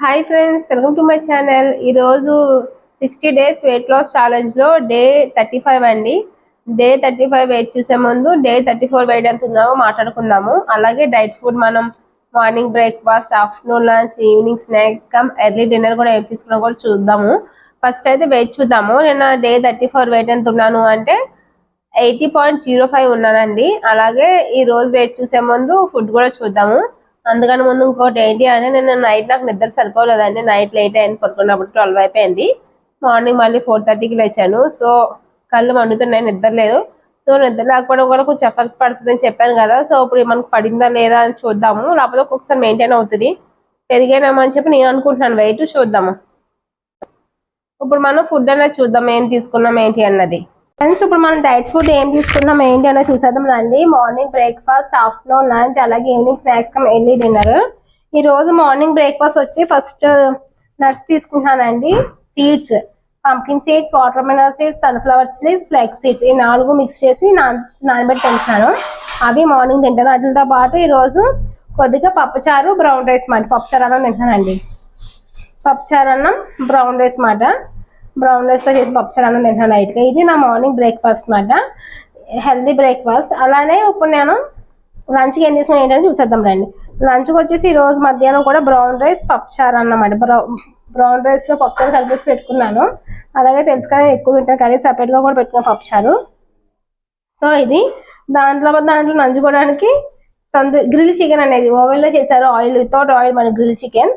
Hi friends welcome to my channel ఈరోజు sixty days weight loss ఛాలెంజ్లో day thirty five అండి. Day thirty five weight చూసే ముందు day thirty four wait ఎంత ఉన్నామో మాట్లాడుకుందాము. అలాగే డైట్ ఫుడ్ మనం morning breakfast afternoon lunch evening snack cum early dinner కూడా ఏం తీసుకున్నా కూడా చూద్దాము. ఫస్ట్ అయితే వెయిట్ చూద్దాము. నేను డే థర్టీ ఫోర్ వెయిట్ ఎంత ఉన్నాను అంటే ఎయిటీ పాయింట్ జీరో ఫైవ్ ఉన్నానండి. అలాగే ఈ రోజు వెయిట్ చూసే ముందు ఫుడ్ కూడా చూద్దాము. అందుకని ముందు ఇంకోటి ఏంటి అంటే నేను నైట్ నాకు నిద్ర సరిపోలేదండి. నైట్ లేట్ అయింది. పడుకున్నప్పుడు ట్వెల్వ్ అయిపోయింది. మార్నింగ్ మళ్ళీ ఫోర్ థర్టీకి లేచాను. సో కళ్ళు మండుతున్నాయి. నిద్ర లేదు. సో నిద్ర లేకపోవడం కూడా కొంచెం ఎఫెక్ట్ పడుతుందని చెప్పాను కదా. సో ఇప్పుడు మనకు పడిందా లేదా అని చూద్దాము. లేకపోతే ఒక్కొక్కసారి మెయింటైన్ అవుతుంది. పెరిగానేమో అని చెప్పి నేను అనుకుంటున్నాను. వెయిట్ చూద్దాము. ఇప్పుడు మనం ఫుడ్ అనేది చూద్దాం. ఏం తీసుకున్నాం ఏంటి అన్నది. ఫ్రెండ్స్ ఇప్పుడు మనం డైట్ ఫుడ్ ఏం తీసుకున్నాం ఏంటి అనేది చూసేద్దాం రండి. మార్నింగ్ బ్రేక్ఫాస్ట్ ఆఫ్టర్నూన్ లంచ్ అలాగే ఈవినింగ్ స్నాక్స్ ఎర్లీ డిన్నర్ ఈ రోజు మార్నింగ్ బ్రేక్ఫాస్ట్ వచ్చి ఫస్ట్ నట్స్ తీసుకుంటున్నానండి. Seeds pumpkin seeds watermelon seeds sunflower seeds flax seeds ఈ నాలుగు మిక్స్ చేసి నానబెట్టి తింటున్నాను అవి మార్నింగ్ తింటాను వాటితో పాటు ఈరోజు కొద్దిగా పప్పుచారు బ్రౌన్ రైస్ మాట. పప్పుచారు అన్నం తింటానండి పప్పుచారు అన్నం బ్రౌన్ రైస్ మాట. బ్రౌన్ రైస్తో చేసి పప్పుచారు అన్నం తింటాను నైట్గా ఇది నా మార్నింగ్ బ్రేక్ఫాస్ట్ మాట. హెల్దీ బ్రేక్ఫాస్ట్ అలానే ఇప్పుడు నేను లంచ్కి ఏం తీసుకుని ఏంటని చూసేద్దాం రండి. లంచ్కి వచ్చేసి ఈ రోజు మధ్యాహ్నం కూడా బ్రౌన్ రైస్ పప్పుచారు అన్నమాట. బ్రౌన్ బ్రౌన్ రైస్లో పప్పుచారు కలిపేసి పెట్టుకున్నాను. అలాగే తెలుసు కదా ఎక్కువ తింటాను కానీ సపరేట్గా కూడా పెట్టుకున్నాను పప్పుచారు సో ఇది దాంట్లో దాంట్లో నంచుకోవడానికి తొందర గ్రిల్ చికెన్ అనేది ఓవెన్లో చేశారు ఆయిల్ వితౌట్ ఆయిల్ మన గ్రిల్ చికెన్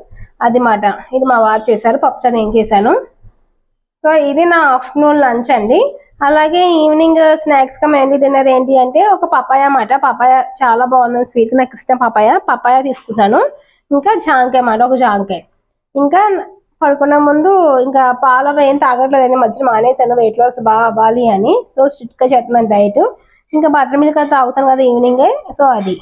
అది మాట. ఇది మా వారు చేశారు. పప్పుచారు నేను చేశాను. సో ఇది నా ఆఫ్టర్నూన్ లంచ్ అండి. అలాగే ఈవినింగ్ స్నాక్స్గా మెయిన్లీ డిన్నర్ ఏంటి అంటే ఒక పపాయ అన్నమాట. పపాయ చాలా బాగుంది స్వీట్ నాకు ఇష్టం పపాయ. పపాయ తీసుకుంటాను. ఇంకా జాంకాయ అన్నమాట ఒక జాంకాయ. ఇంకా పడుకున్న ముందు ఇంకా పాల ఏం తాగట్లేదు మధ్య మానేసాను వెయిట్ లాస్ బాగా అవ్వాలి అని. సో స్ట్రిక్ట్గా చేస్తున్నాను డైట్. ఇంకా బటర్ మిల్క్ అది తాగుతాను కదా ఈవినింగే. సో అది.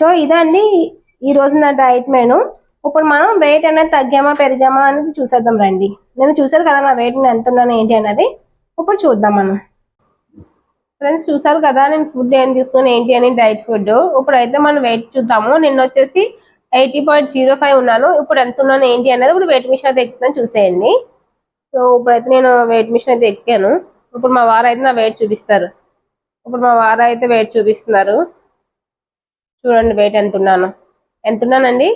సో ఇదండి ఈ రోజు నా డైట్ మెను. ఇప్పుడు మనం వెయిట్ అనేది తగ్గామా పెరిగామా అనేది చూసేద్దాం రండి. నేను చూసారు కదా నా వెయిట్ ఎంత ఉన్నాను ఏంటి అనేది ఇప్పుడు చూద్దాం మనం. ఫ్రెండ్స్ చూసారు కదా నేను ఫుడ్ ఏం తీసుకుని ఏంటి అని డైట్ ఫుడ్ ఇప్పుడు అయితే మనం వెయిట్ చూద్దాము. నిన్న వచ్చేసి ఎయిటీ పాయింట్ జీరో ఫైవ్ ఉన్నాను. ఇప్పుడు ఎంత ఉన్నాను ఏంటి అనేది ఇప్పుడు వెయిట్ మిషన్ అయితే ఎక్కుతాను చూసేయండి. సో ఇప్పుడైతే నేను వెయిట్ మిషన్ అయితే ఎక్కాను. ఇప్పుడు మా వారు అయితే నా వెయిట్ చూపిస్తారు. ఇప్పుడు మా వారు అయితే వెయిట్ చూపిస్తున్నారు. చూడండి వెయిట్ ఎంత ఉన్నాను. ఎంత ఉన్నానండి?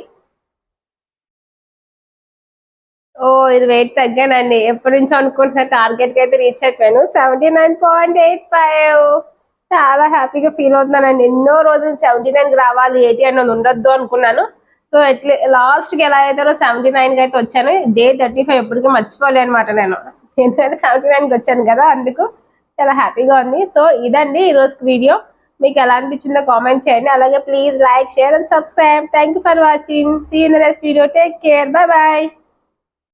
ఓ ఇది వెయిట్ తగ్గానండి. ఎప్పటి నుంచో అనుకుంటున్నా టార్గెట్కి అయితే రీచ్ అయిపోయాను. Seventy nine point eight five చాలా హ్యాపీగా ఫీల్ అవుతున్నానండి. ఎన్నో రోజులు సెవెంటీ నైన్కి రావాలి ఎయిటీ అని ఉండొద్దు అనుకున్నాను. సో ఎట్లా లాస్ట్కి ఎలా అయితే సెవెంటీ నైన్కి అయితే వచ్చాను డే థర్టీ ఫైవ్ ఎప్పటికీ మర్చిపోలే అనమాట నేను. ఎందుకంటే సెవెంటీ నైన్కి వచ్చాను కదా అందుకు చాలా హ్యాపీగా ఉంది. సో ఇదండి ఈ రోజు వీడియో మీకు ఎలా అనిపించిందో కామెంట్ చేయండి. అలాగే please like share and subscribe thank you for watching see in the next video take care bye bye